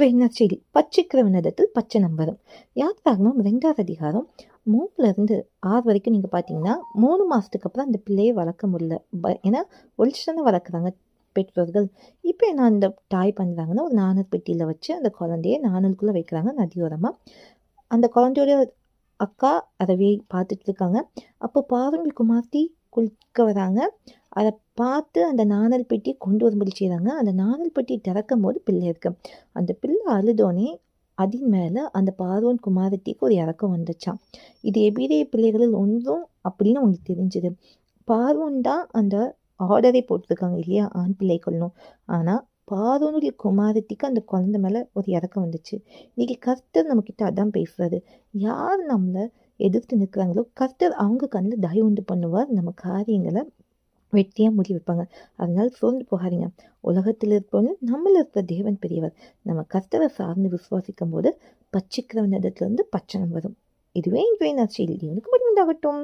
இன்றைய செய்தி பச்சைக்கிரவனிடத்தில் பச்சை வரும் யாத்ராகமம் ரெண்டாவது அதிகாரம் மூணுலேருந்து ஆறு வரைக்கும் நீங்கள் பார்த்தீங்கன்னா மூணு மாதத்துக்கு அப்புறம் அந்த பிள்ளையை வளர்க்க முடியல. ப ஏன்னா ஒழிச்சுதானே வளர்க்குறாங்க பெற்றோர்கள். இப்போ என்ன அந்த தாய் பண்ணுறாங்கன்னா ஒரு நாணல் பெட்டியில் வச்சு அந்த குழந்தைய நாணலுக்குள்ளே வைக்கிறாங்க நதியோரமாக அந்த குழந்தையோட அக்கா அதவே பார்த்துட்டு இருக்காங்க. அப்போ பாருங்கள் குமார்த்தி குளிக்க வராங்க. அதை பார்த்து அந்த நாணல் பெட்டியை கொண்டு வரும்படி செய்கிறாங்க அந்த நாணல் பெட்டி திறக்கும் போது பிள்ளை இருக்கு. அந்த பிள்ளை அழுதோனே அதன் மேலே அந்த பார்வன் குமாரத்திக்கு ஒரு இறக்கம் வந்துச்சான் இது எபிரேய பிள்ளைகளில் ஒன்றும் அப்படின்னு உங்களுக்கு தெரிஞ்சுது. பார்வன் தான் அந்த ஆர்டரை போட்டிருக்காங்க இல்லையா? ஆண் பிள்ளை கொள்ளணும் ஆனால் பார்வோனுடைய குமாரத்திக்கு அந்த குழந்தை மேலே ஒரு இறக்கம் வந்துச்சு. இன்றைக்கி கர்த்தர் நம்மக்கிட்ட அதான் பேசுகிறாரு யார் நம்மளை எதிர்த்து நிற்கிறாங்களோ கர்த்தர் அவங்க கண்ணில் தயவு உண்டு பண்ணுவார். நம்ம காரியங்களை வெட்டியாக முடி வைப்பாங்க. அதனால் சோர்ந்து போகாதீங்க. உலகத்தில் இருப்பவங்க நம்மள இருக்கிற தேவன் பெரியவர். நம்ம கர்த்தரை சார்ந்து விசுவாசிக்கும் போது பச்சிக்கிறவன் இடத்துல இருந்து பச்சனம் வரும். இதுவே இன்றைய நற்செய்தி உனக்கு மட்டும் உண்டாகட்டும்